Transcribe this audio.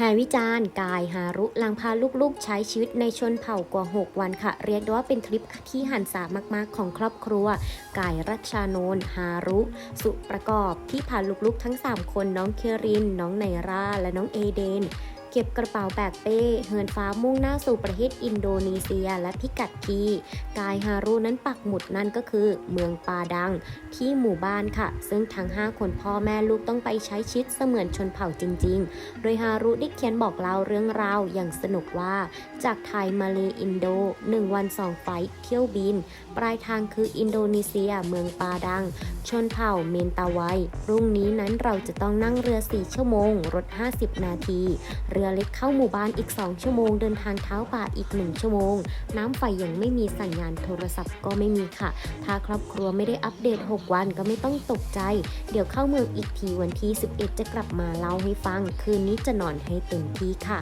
หาวิจารณ์กายฮารุลังพาลูกๆ ใช้ชีวิตในชนเผ่ากว่า 6 วันค่ะ เรียกได้ว่าเป็นทริปที่หันสามากๆ ของครอบครัว กายรัชชานนท์ฮารุ สุประกอบที่พาลูกๆทั้ง 3 คนน้องเคริน น้องไนราและน้องเอเดน เก็บกระเป๋าแบกเป้ เหินฟ้ามุ่งหน้าสู่ประเทศอินโดนีเซียและพิกัดที่กายฮารุนั้นปักหมุดนั่นก็คือ เมืองปาดัง ที่หมู่บ้านค่ะ ซึ่งทั้ง 5 คนพ่อแม่ลูกต้องไปใช้ชีวิตเสมือนชนเผ่าจริง ๆ โดยฮารุได้เขียนบอกเล่าเรื่องราวอย่างสนุกว่า จากไทยมาเลอินโด 1 วัน 2 ไฟเที่ยวบิน ปลายทางคืออินโดนีเซีย เมืองปาดัง ชนเผ่าเมนตาไวพรุ่งนี้นั้นเราจะต้องนั่งเรือ 4 ชั่วโมง รถ 50 นาทีเรือเล็กเข้าหมู่บ้านอีก 2 ชั่วโมง เดินทางเท้าป่าอีก 1 ชั่วโมง น้ำไฟยังไม่มีสัญญาณโทรศัพท์ก็ไม่มีค่ะ ถ้าครอบครัวไม่ได้อัปเดต 6 วันก็ไม่ต้องตกใจ เดี๋ยวเข้าเมืองอีกทีวันที่ 11 จะกลับมาเล่าให้ฟัง คืนนี้จะนอนให้เต็มที่ค่ะ